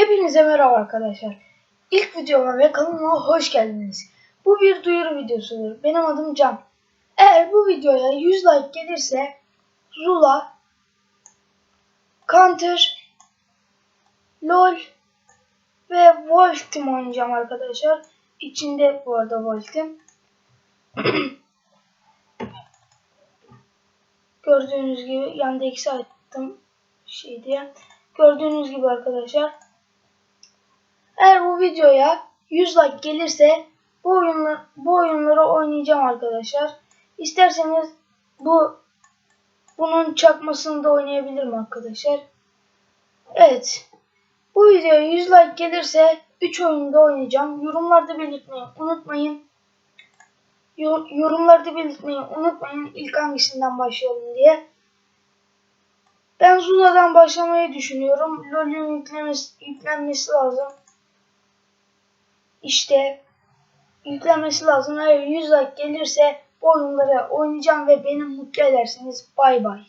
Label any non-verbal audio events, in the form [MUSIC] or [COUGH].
Hepinize merhaba arkadaşlar. İlk videoma ve kanalıma hoş geldiniz. Bu bir duyuru videosudur. Benim adım Can. Eğer bu videoya 100 like gelirse Zula, Counter, LOL ve Wolf oynayacağım arkadaşlar. İçinde bu arada Wolf. [CLEARS THROAT] Gördüğünüz gibi yanda eksi attım şey diye. Gördüğünüz gibi arkadaşlar. Videoya 100 like gelirse bu oyunları, bu oyunları oynayacağım arkadaşlar. İsterseniz bu bunun çakmasını da oynayabilirim arkadaşlar. Evet. Bu videoya 100 like gelirse 3 oyunda oynayacağım. Yorumlarda belirtmeyi unutmayın. Yor- Yorumlarda belirtmeyi unutmayın ilk hangisinden başlayalım diye. Ben Zula'dan başlamayı düşünüyorum. LoL'ün yüklenmesi lazım. İşte yüklenmesi lazım. Eğer 100 like gelirse bu oyunları oynayacağım ve beni mutlu ederseniz bay bay.